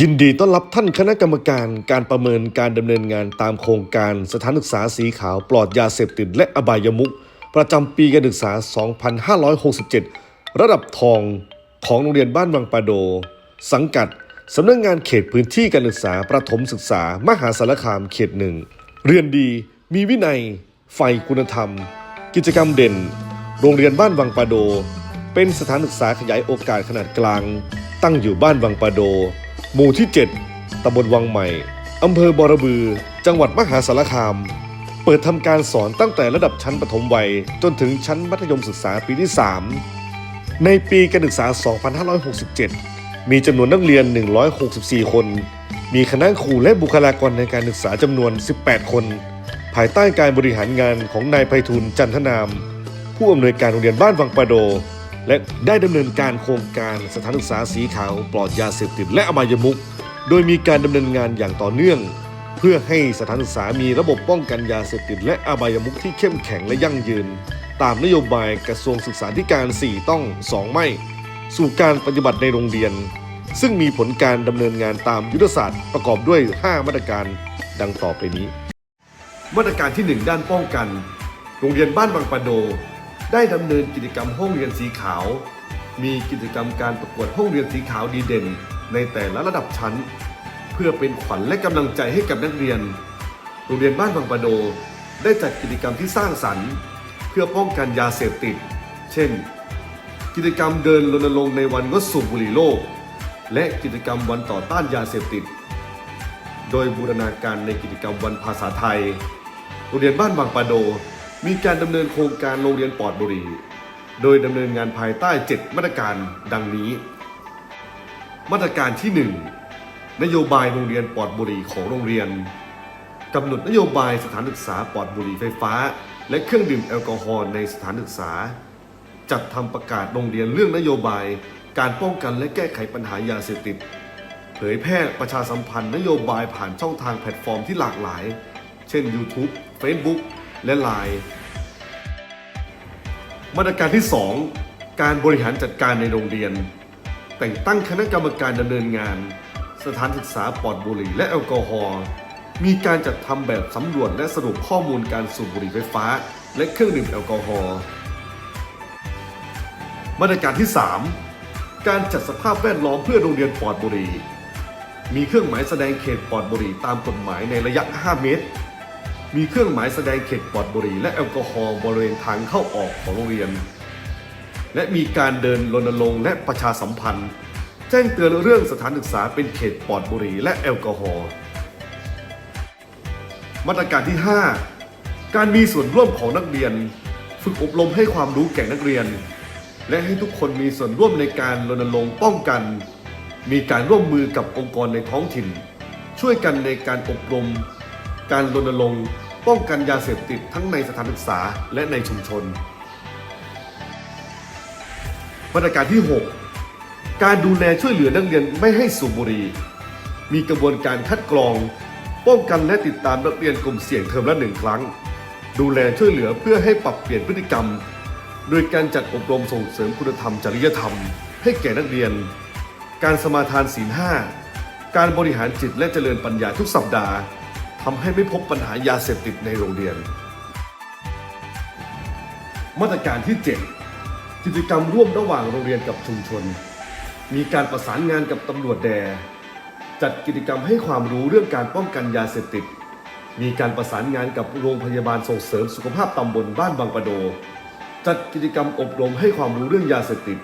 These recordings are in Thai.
ยินดีต้อนรับท่านคณะกรรมการการประเมินการดำเนินงานตามโครงการสถานศึกษาสีขาวปลอดยาเสพติดและอบายมุขประจำปีการศึกษา 2567 ระดับทองของโรงเรียนบ้านวังปะโด สังกัดสำนักงงานเขตพื้นที่การศึกษาประถมศึกษามหาสารคามเขตหนึ่ง เรียนดี มีวินัย ไฟคุณธรรม กิจกรรมเด่น โรงเรียนบ้านวังปะโด เป็นสถานศึกษาขยายโอกาสขนาดกลาง ตั้งอยู่บ้านวังปะโด หมู่ที่ 7ตำบลวังใหม่อำเภอบอระบือ จังหวัดมหาสารคาม เปิดทำการสอนตั้งแต่ระดับชั้นประถมวัย จนถึงชั้นมัธยมศึกษาปีที่ 3 ในปีการศึกษา 2567 มีจำนวนนักเรียน 164 คน มีคณะครูและบุคลากรในการศึกษาจำนวน 18 คน ภายใต้การบริหารงานของนายไพฑูรย์จันทนาม ผู้อำนวยการโรงเรียนบ้านวังปะโด และได้ดำเนินการโครงการสถานศึกษาสีขาวปลอดยาเสพติดและอบายมุขโดยมีการดำเนินงานอย่างต่อเนื่อง เพื่อให้สถานศึกษามีระบบป้องกันยาเสพติดและอบายมุขที่เข้มแข็งและยั่งยืน ตามนโยบายกระทรวงศึกษาธิการ 4 ต้อง 2 ไม่ สู่การปฏิบัติในโรงเรียน ซึ่งมีผลการดำเนินงานตามยุทธศาสตร์ประกอบด้วย 5 มาตรการดังต่อไปนี้ มาตรการที่ 1 ด้านป้องกัน โรงเรียนบ้านบางปะโด ได้ดำเนินกิจกรรมห้องเรียนสีขาว มีกิจกรรมการประกวดห้องเรียนสีขาวดีเด่น ในแต่ละระดับชั้น เพื่อเป็นขวัญและกำลังใจให้กับนักเรียน โรงเรียนบ้านบางปะโด ได้จัดกิจกรรมที่สร้างสรรค์ เพื่อป้องกันยาเสพติด เช่น กิจกรรมเดินรณรงค์ในวันงดสูบบุหรี่โลก และกิจกรรมวันต่อต้านยาเสพติด โดยบูรณาการในกิจกรรมวันภาษาไทย โรงเรียนบ้านบางปะโด มีการดำเนินโครงการโรงเรียนปลอดบุหรี่โดยดำเนินงานภายใต้ 7 มาตรการดังนี้ มาตรการที่ 1 นโยบายโรงเรียนปลอดบุหรี่ของโรงเรียนกำหนดนโยบายสถานศึกษาปลอดบุหรี่ไฟฟ้า และเครื่องดื่มแอลกอฮอล์ในสถานศึกษา จัดทำประกาศโรงเรียนเรื่องนโยบาย การป้องกันและแก้ไขปัญหายาเสพติด เผยแพร่ประชาสัมพันธ์นโยบายผ่านช่องทางแพลตฟอร์มที่หลากหลาย เช่น YouTube Facebook และ Line มาตรการที่ 2 การบริหารจัดการในโรงเรียน แต่งตั้งคณะกรรมการดำเนินงาน สถานศึกษาปลอดบุหรี่และแอลกอฮอล์มีการจัดทำแบบสำรวจและสรุปข้อมูลการสูบบุหรี่ไฟฟ้า และเครื่องดื่มแอลกอฮอล์มาตรการที่ 3 การจัดสภาพแวดล้อมเพื่อโรงเรียนปลอดบุหรี่มีเครื่องหมายแสดงเขตปลอดบุหรี่ตามกฎหมายในระยะ 5 เมตร มีเครื่องหมายแสดงเขตปลอดบุหรี่และแอลกอฮอล์บริเวณทางเข้าออกของโรงเรียน และมีการเดินรณรงค์และประชาสัมพันธ์ แจ้งเตือนเรื่องสถานศึกษาเป็นเขตปลอดบุหรี่และแอลกอฮอล์มาตรการที่ 5 การมีส่วนร่วมของนักเรียน ฝึกอบรมให้ความรู้แก่นักเรียน และให้ทุกคนมีส่วนร่วมในการรณรงค์ป้องกัน มีการร่วมมือกับองค์กรในท้องถิ่น ช่วยกันในการอบรม การรณรงค์ป้องกันยาเสพติดทั้งในสถานศึกษาและในชุมชน มาตรการที่ 6 การดูแลช่วยเหลือนักเรียนไม่ให้สูบบุหรี่ มีกระบวนการคัดกรอง ป้องกันและติดตามนักเรียนกลุ่มเสี่ยงเทอมละหนึ่งครั้ง ดูแลช่วยเหลือเพื่อให้ปรับเปลี่ยนพฤติกรรม โดยการจัดอบรมส่งเสริมคุณธรรมจริยธรรม ให้แก่นักเรียน การสมาทานศีลห้าการบริหารจิตและเจริญปัญญาทุกสัปดาห์ ทำให้ไม่พบปัญหายาเสพติดในโรงเรียน มาตรการที่ 7 กิจกรรมร่วมระหว่างโรงเรียนกับชุมชน มีการประสานงานกับตำรวจแด จัดกิจกรรมให้ความรู้เรื่องการป้องกันยาเสพติด มีการประสานงานกับโรงพยาบาลส่งเสริมสุขภาพตำบลบ้านบางปะโด จัดกิจกรรมอบรมให้ความรู้เรื่องยาเสพติด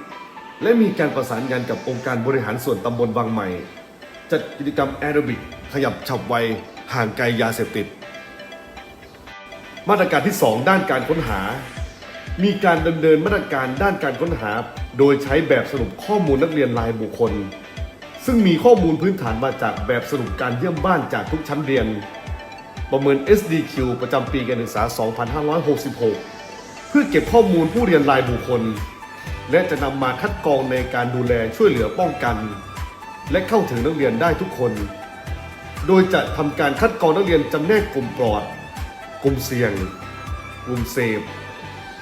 และมีการประสานงานกับองค์การบริหารส่วนตำบลวังใหม่ จัดกิจกรรมแอโรบิกขยับฉับไว ห่างไกลยาเสพติด มาตรการที่ 2 ด้านการค้นหา มีการดำเนินมาตรการด้านการค้นหา โดยใช้แบบสรุปข้อมูลนักเรียนรายบุคคล ซึ่งมีข้อมูลพื้นฐานมาจากแบบสรุปการเยี่ยมบ้านจากทุกชั้นเรียน ประเมิน SDQ ประจำปีการศึกษา 2566 เพื่อเก็บข้อมูลผู้เรียนรายบุคคล และจะนำมาคัดกรองในการดูแลช่วยเหลือป้องกัน และเข้าถึงนักเรียนได้ทุกคน โดยจะทำการคัดกรองนักเรียนจำแนกกลุ่มปลอด กลุ่มเสี่ยง กลุ่มเสพ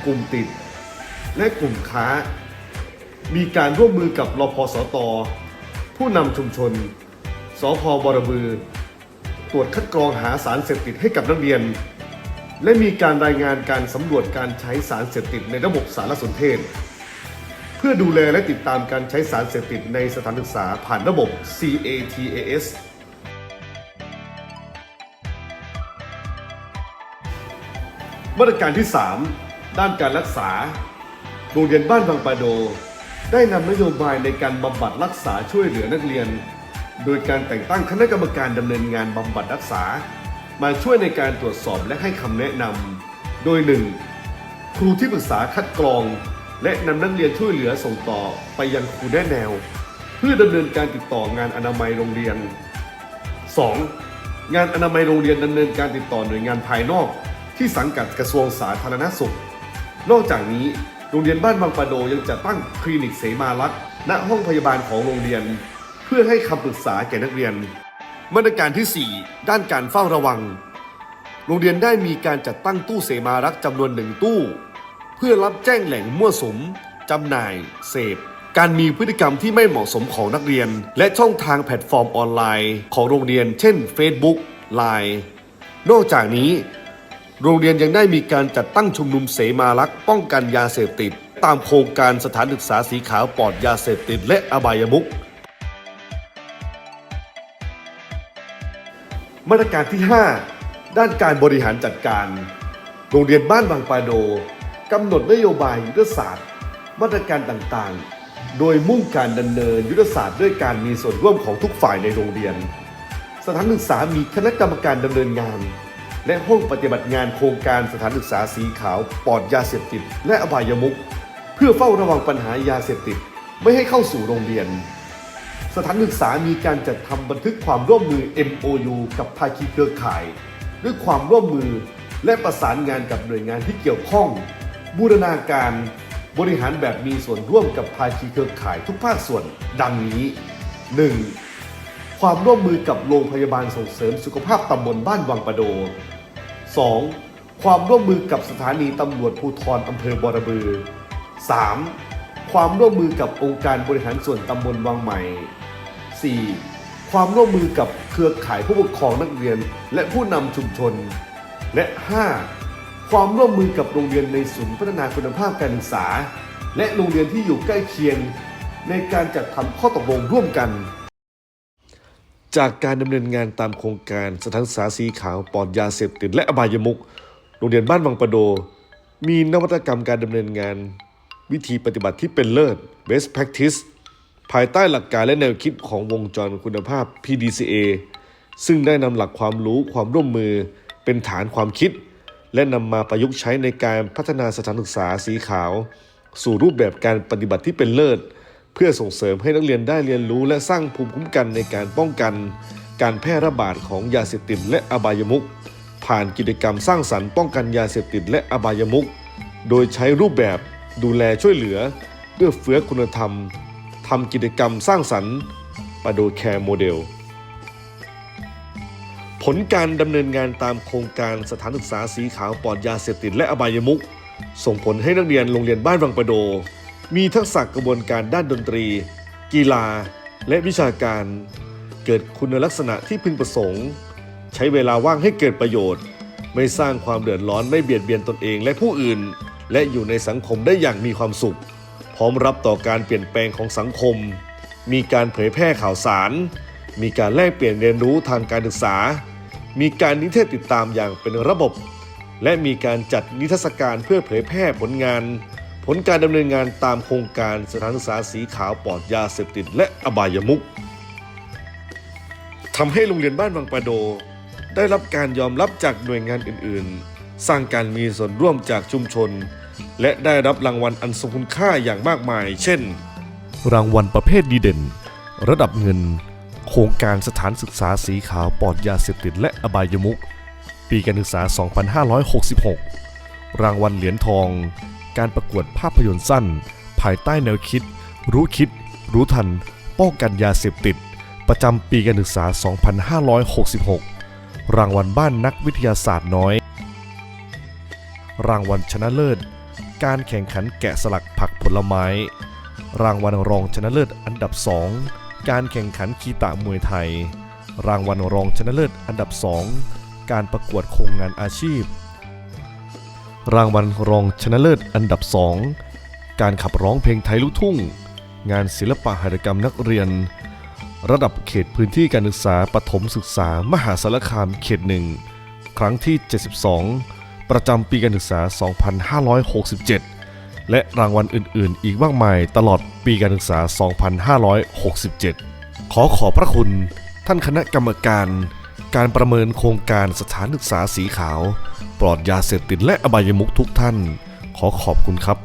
กลุ่มติด และกลุ่มค้า มีการร่วมมือกับรพสต ผู้นำชุมชน สพบรบือ ตรวจคัดกรองหาสารเสพติดให้กับนักเรียน และมีการรายงานการสำรวจการใช้สารเสพติดในระบบสารสนเทศเพื่อดูแลและติดตามการใช้สารเสพติดในสถานศึกษาผ่านระบบ CATAS มาตรการที่ 3 ด้านการรักษา โรงเรียนบ้านบางปะโด ได้นำนโยบายในการบำบัดรักษาช่วยเหลือนักเรียน โดยการแต่งตั้งคณะกรรมการดำเนินงานบำบัดรักษา มาช่วยในการตรวจสอบและให้คำแนะนำโดย 1. ครูที่ปรึกษาคัดกรอง และนำนักเรียนช่วยเหลือส่งต่อไปยังครูแนะแนว เพื่อดำเนินการติดต่องานอนามัยโรงเรียน 2. งานอนามัยโรงเรียนดำเนินการติดต่อหน่วยงานภายนอก ที่สังกัดกระทรวงสาธารณสุข นอกจากนี้โรงเรียนบ้านบางปะโดยังจะตั้งคลินิกเสมารักษ์ณห้องพยาบาลของโรงเรียน เพื่อให้คำปรึกษาแก่นักเรียน มาตรการที่ 4 ด้านการเฝ้าระวัง โรงเรียนได้มีการจัดตั้งตู้เสมารักจำนวนหนึ่งตู้ เพื่อรับแจ้งแหล่งมั่วสุมจำหน่าย เสพ การมีพฤติกรรมที่ไม่เหมาะสมของนักเรียน และช่องทางแพลตฟอร์มออนไลน์ ของโรงเรียน เช่น Facebook Line นอกจากนี้ โรงเรียนยังได้มีการจัดตั้งชุมนุมเสมารักษ์ป้องกันยาเสพติด ตามโครงการสถานศึกษาสีขาวปลอดยาเสพติดและอบายมุขมาตรการที่ 5 ด้านการบริหารจัดการ โรงเรียนบ้านบางปาโดกำหนดนโยบายยุทธศาสตร์ มาตรการต่างๆ โดยมุ่งการดำเนินยุทธศาสตร์ด้วยการมีส่วนร่วมของทุกฝ่ายในโรงเรียน สถานศึกษามีคณะกรรมการดำเนินงาน และห้องปฏิบัติงานโครงการสถานศึกษาสีขาวปลอดยาเสพติด และอบายมุขเพื่อเฝ้าระวังปัญหายาเสพติด ไม่ให้เข้าสู่โรงเรียน สถานศึกษามีการจัดทำบันทึกความร่วมมือ MOU กับภาคีเครือข่าย ด้วยความร่วมมือและประสานงานกับหน่วยงานที่เกี่ยวข้อง บูรณาการบริหารแบบมีส่วนร่วมกับภาคีเครือข่ายทุกภาคส่วนดังนี้ 1. ความร่วมมือกับโรงพยาบาลส่งเสริมสุขภาพตำบลบ้านวังประโด 2. ความร่วมมือกับสถานีตำรวจภูธรอำเภอบอระบือ 3. ความร่วมมือกับองค์การบริหารส่วนตำบลวังใหม่ 4. ความร่วมมือกับเครือข่ายผู้ปกครองนักเรียนและผู้นำชุมชน และ 5. ความร่วมมือกับโรงเรียนในศูนย์พัฒนาคุณภาพการศึกษา และโรงเรียนที่อยู่ใกล้เคียง ในการจัดทำข้อตกลงร่วมกัน จากการดำเนินงานตามโครงการสถานศึกษาสีขาวปลอดยาเสพติดและอบายมุขโรงเรียนบ้านวังประโด มีนวัตกรรมการดำเนินงาน วิธีปฏิบัติที่เป็นเลิศ best practice ภายใต้หลักการและแนวคิดของวงจรคุณภาพ PDCA ซึ่งได้นำหลักความรู้ความร่วมมือเป็นฐานความคิด และนำมาประยุกต์ใช้ในการพัฒนาสถานศึกษาสีขาว สู่รูปแบบการปฏิบัติที่เป็นเลิศ เพื่อส่งเสริมให้นักเรียนได้เรียนรู้และสร้างภูมิคุ้มกันในการป้องกัน การแพร่ระบาดของยาเสพติดและอบายมุขผ่านกิจกรรมสร้างสรรค์ป้องกันยาเสพติดและอบายมุขโดยใช้รูปแบบดูแลช่วยเหลือเอื้อเฟื้อคุณธรรมทำกิจกรรมสร้างสรรค์ปาโดแคร์โมเดล ผลการดำเนินงานตามโครงการสถานศึกษาสีขาวปลอดยาเสพติดและอบายมุขส่งผลให้นักเรียนโรงเรียนบ้านวังประโด มีทักษะกระบวนการด้านดนตรี กีฬา และวิชาการ เกิดคุณลักษณะที่พึงประสงค์ ใช้เวลาว่างให้เกิดประโยชน์ ไม่สร้างความเดือดร้อนไม่เบียดเบียนตนเองและผู้อื่น และอยู่ในสังคมได้อย่างมีความสุข พร้อมรับต่อการเปลี่ยนแปลงของสังคม มีการเผยแพร่ข่าวสาร มีการแลกเปลี่ยนเรียนรู้ทางการศึกษา มีการนิเทศติดตามอย่างเป็นระบบ และมีการจัดนิทรรศการเพื่อเผยแพร่ผลงาน ผลการดำเนินงานตามโครงการสถานศึกษาสีขาวปลอดยาเสพติดและอบายมุขทำให้โรงเรียนบ้านบางปะโด ได้รับการยอมรับจากหน่วยงานอื่น ๆ สร้างการมีส่วนร่วมจากชุมชน และได้รับรางวัลอันทรงคุณค่าอย่างมากมาย เช่น รางวัลประเภทดีเด่น ระดับเงิน โครงการสถานศึกษาสีขาวปลอดยาเสพติดและอบายมุขปีการศึกษา 2566 รางวัลเหรียญทอง การประกวดภาพยนตร์สั้น ภายใต้แนวคิด รู้คิด รู้ทัน ป้องกันยาเสพติด ประจำปีการศึกษา 2566 รางวัลบ้านนักวิทยาศาสตร์น้อย รางวัลชนะเลิศ การแข่งขันแกะสลักผักผลไม้ รางวัลรองชนะเลิศอันดับ 2 การแข่งขันคีตะมวยไทย รางวัลรองชนะเลิศอันดับ 2 การประกวดโครงงานอาชีพ รางวัลรองชนะเลิศอันดับ 2 การขับร้องเพลงไทยลูกทุ่ง งานศิลปะหัตถกรรมนักเรียน ระดับเขตพื้นที่การศึกษาปฐมศึกษามหาสารคามเขตหนึ่งครั้งที่ 72 ประจำปีการศึกษา 2567 และรางวัลอื่น ๆ อีกมากมายตลอดปีการศึกษา 2567 ขอขอบพระคุณท่านคณะกรรมการ การประเมินโครงการสถานศึกษาสีขาว ปลอดยาเสพติดและอบายมุขทุกท่าน ขอขอบคุณครับ